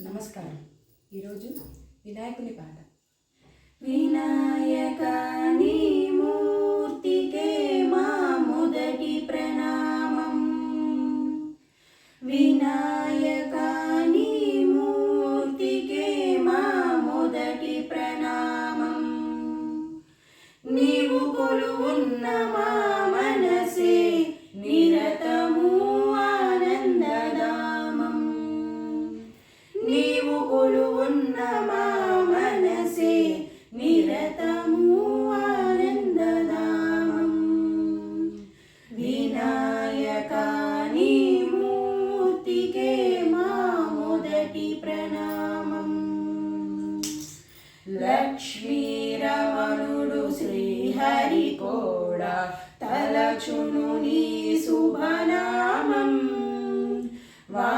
నమస్కారం. ఈరోజు వినాయకుని పాట. వినాయకాని మూర్తికే మా మొదటి ప్రణామం. వినాయకాని లక్ష్మీరమణుడు శ్రీహరి కూడా తలచును నీ శుభనామం. వా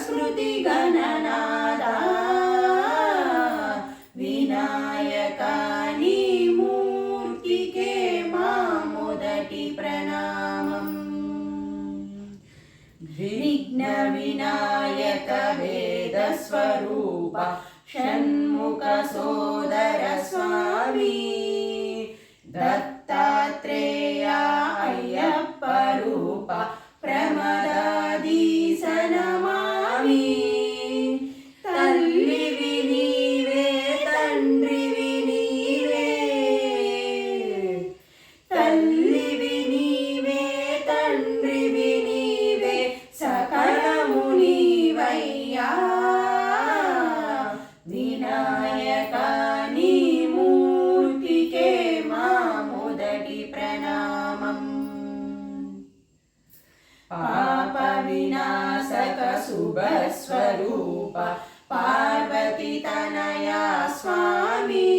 स्मृतिगणनादा विनायकानि मूर्तिके मां मोदटि प्रणामम्। घृग्न विनायकवेदस्वरूप षण्मुखसोदरस्वामी दत्तात्रेयाय्यपरूप शुभस्वरूप पार्वतीतनया स्वामी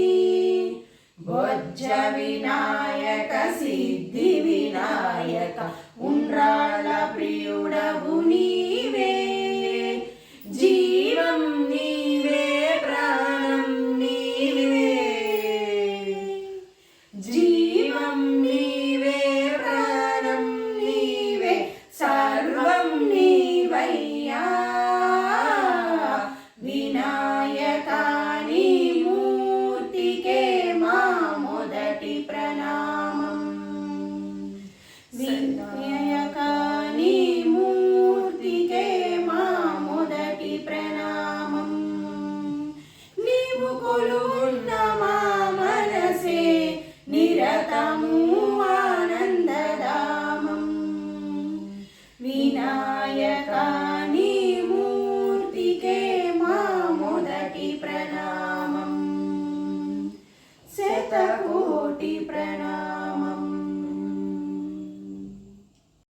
बोज्जविनायकसिद्धिविनायक కోటి ప్రణా